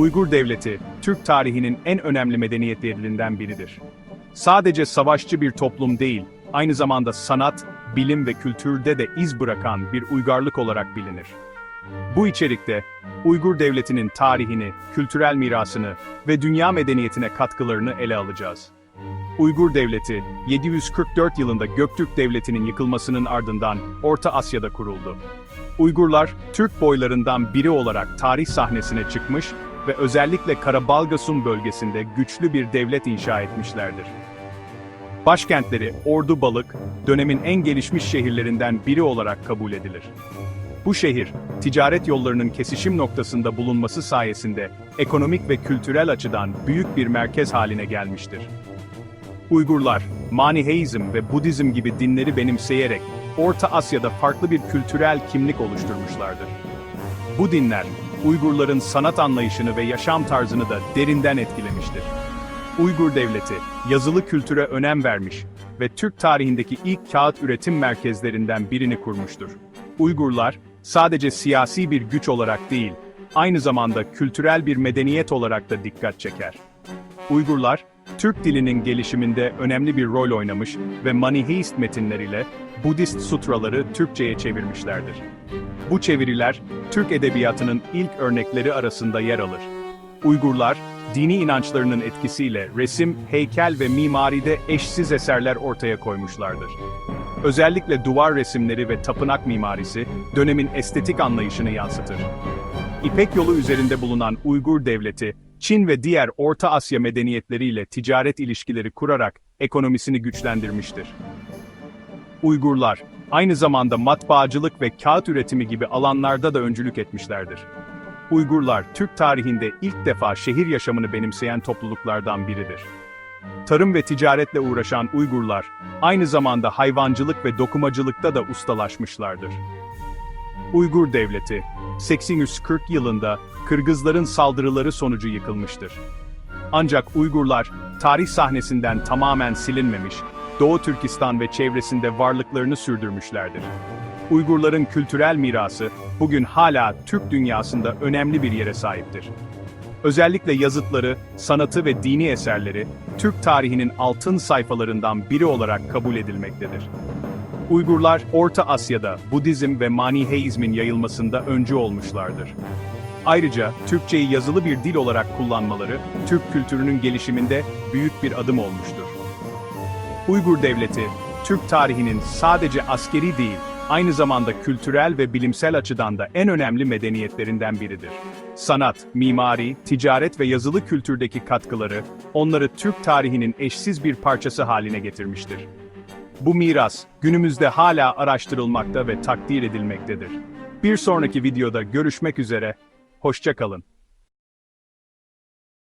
Uygur Devleti, Türk tarihinin en önemli medeniyetlerinden biridir. Sadece savaşçı bir toplum değil, aynı zamanda sanat, bilim ve kültürde de iz bırakan bir uygarlık olarak bilinir. Bu içerikte, Uygur Devleti'nin tarihini, kültürel mirasını ve dünya medeniyetine katkılarını ele alacağız. Uygur Devleti, 744 yılında Göktürk Devleti'nin yıkılmasının ardından Orta Asya'da kuruldu. Uygurlar, Türk boylarından biri olarak tarih sahnesine çıkmış ve özellikle Karabalgasum bölgesinde güçlü bir devlet inşa etmişlerdir. Başkentleri Ordu Balık, dönemin en gelişmiş şehirlerinden biri olarak kabul edilir. Bu şehir, ticaret yollarının kesişim noktasında bulunması sayesinde ekonomik ve kültürel açıdan büyük bir merkez haline gelmiştir. Uygurlar, Maniheizm ve Budizm gibi dinleri benimseyerek Orta Asya'da farklı bir kültürel kimlik oluşturmuşlardır. Bu dinler, Uygurların sanat anlayışını ve yaşam tarzını da derinden etkilemiştir. Uygur Devleti, yazılı kültüre önem vermiş ve Türk tarihindeki ilk kağıt üretim merkezlerinden birini kurmuştur. Uygurlar, sadece siyasi bir güç olarak değil, aynı zamanda kültürel bir medeniyet olarak da dikkat çeker. Uygurlar, Türk dilinin gelişiminde önemli bir rol oynamış ve Maniheist metinleriyle Budist sutraları Türkçe'ye çevirmişlerdir. Bu çeviriler, Türk edebiyatının ilk örnekleri arasında yer alır. Uygurlar, dini inançlarının etkisiyle resim, heykel ve mimaride eşsiz eserler ortaya koymuşlardır. Özellikle duvar resimleri ve tapınak mimarisi, dönemin estetik anlayışını yansıtır. İpek yolu üzerinde bulunan Uygur Devleti, Çin ve diğer Orta Asya medeniyetleriyle ticaret ilişkileri kurarak ekonomisini güçlendirmiştir. Uygurlar, aynı zamanda matbaacılık ve kağıt üretimi gibi alanlarda da öncülük etmişlerdir. Uygurlar, Türk tarihinde ilk defa şehir yaşamını benimseyen topluluklardan biridir. Tarım ve ticaretle uğraşan Uygurlar, aynı zamanda hayvancılık ve dokumacılıkta da ustalaşmışlardır. Uygur Devleti, 840 yılında Kırgızların saldırıları sonucu yıkılmıştır. Ancak Uygurlar, tarih sahnesinden tamamen silinmemiş, Doğu Türkistan ve çevresinde varlıklarını sürdürmüşlerdir. Uygurların kültürel mirası, bugün hala Türk dünyasında önemli bir yere sahiptir. Özellikle yazıtları, sanatı ve dini eserleri, Türk tarihinin altın sayfalarından biri olarak kabul edilmektedir. Uygurlar, Orta Asya'da Budizm ve Maniheizmin yayılmasında öncü olmuşlardır. Ayrıca, Türkçeyi yazılı bir dil olarak kullanmaları, Türk kültürünün gelişiminde büyük bir adım olmuştur. Uygur Devleti, Türk tarihinin sadece askeri değil, aynı zamanda kültürel ve bilimsel açıdan da en önemli medeniyetlerinden biridir. Sanat, mimari, ticaret ve yazılı kültürdeki katkıları, onları Türk tarihinin eşsiz bir parçası haline getirmiştir. Bu miras, günümüzde hala araştırılmakta ve takdir edilmektedir. Bir sonraki videoda görüşmek üzere, hoşça kalın.